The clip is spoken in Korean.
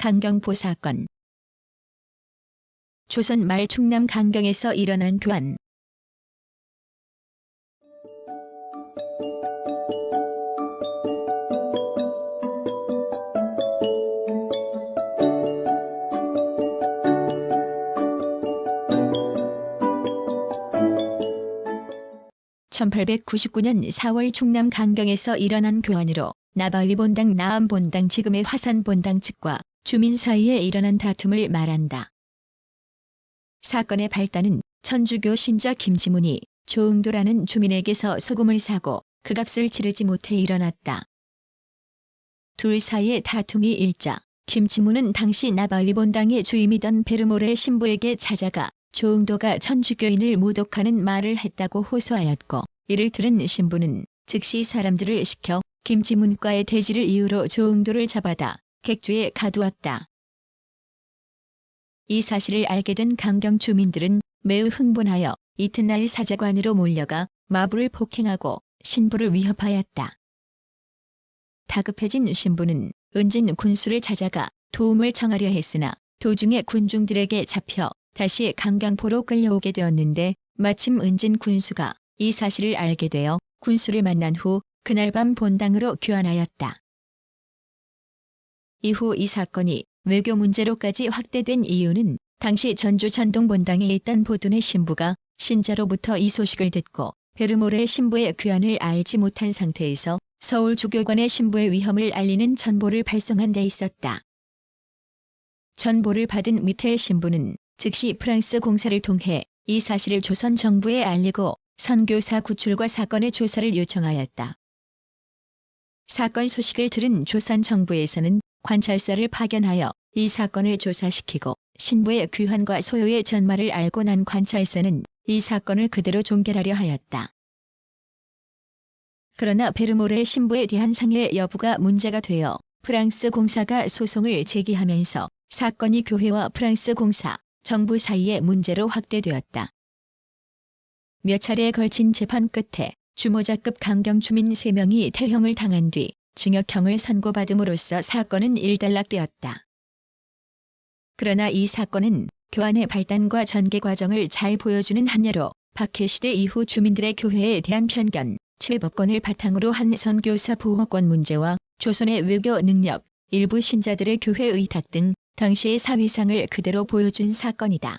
강경포 사건. 조선 말 충남 강경에서 일어난 교환 (1899년 4월) 충남 강경에서 일어난 교환으로 나바위 본당 나암 본당 지금의 화산 본당 측과 주민 사이에 일어난 다툼을 말한다. 사건의 발단은 천주교 신자 김지문이 조응도라는 주민에게서 소금을 사고 그 값을 치르지 못해 일어났다. 둘 사이의 다툼이 일자 김지문은 당시 나바위 본당의 주임이던 베르모렐 신부에게 찾아가 조응도가 천주교인을 모독하는 말을 했다고 호소하였고 이를 들은 신부는 즉시 사람들을 시켜 김지문과의 대지를 이유로 조응도를 잡아다 객주에 가두었다. 이 사실을 알게 된 강경 주민들은 매우 흥분하여 이튿날 사제관으로 몰려가 마부를 폭행하고 신부를 위협하였다. 다급해진 신부는 은진 군수를 찾아가 도움을 청하려 했으나 도중에 군중들에게 잡혀 다시 강경포로 끌려오게 되었는데 마침 은진 군수가 이 사실을 알게 되어 군수를 만난 후 그날 밤 본당으로 교환하였다. 이후 이 사건이 외교 문제로까지 확대된 이유는 당시 전주 전동 본당에 있던 보둔의 신부가 신자로부터 이 소식을 듣고 베르모렐 신부의 귀환을 알지 못한 상태에서 서울 주교관의 신부의 위험을 알리는 전보를 발송한 데 있었다. 전보를 받은 미텔 신부는 즉시 프랑스 공사를 통해 이 사실을 조선 정부에 알리고 선교사 구출과 사건의 조사를 요청하였다. 사건 소식을 들은 조선 정부에서는 관찰사를 파견하여 이 사건을 조사시키고 신부의 귀환과 소요의 전말을 알고 난 관찰사는 이 사건을 그대로 종결하려 하였다. 그러나 베르모렐 신부에 대한 상해 여부가 문제가 되어 프랑스 공사가 소송을 제기하면서 사건이 교회와 프랑스 공사, 정부 사이의 문제로 확대되었다. 몇 차례에 걸친 재판 끝에 주모자급 강경 주민 3명이 태형을 당한 뒤 징역형을 선고받음으로써 사건은 일단락되었다. 그러나 이 사건은 교환의 발단과 전개 과정을 잘 보여주는 한 예로 박해시대 이후 주민들의 교회에 대한 편견, 칠법권을 바탕으로 한 선교사 보호권 문제와 조선의 외교 능력, 일부 신자들의 교회 의탁 등 당시의 사회상을 그대로 보여준 사건이다.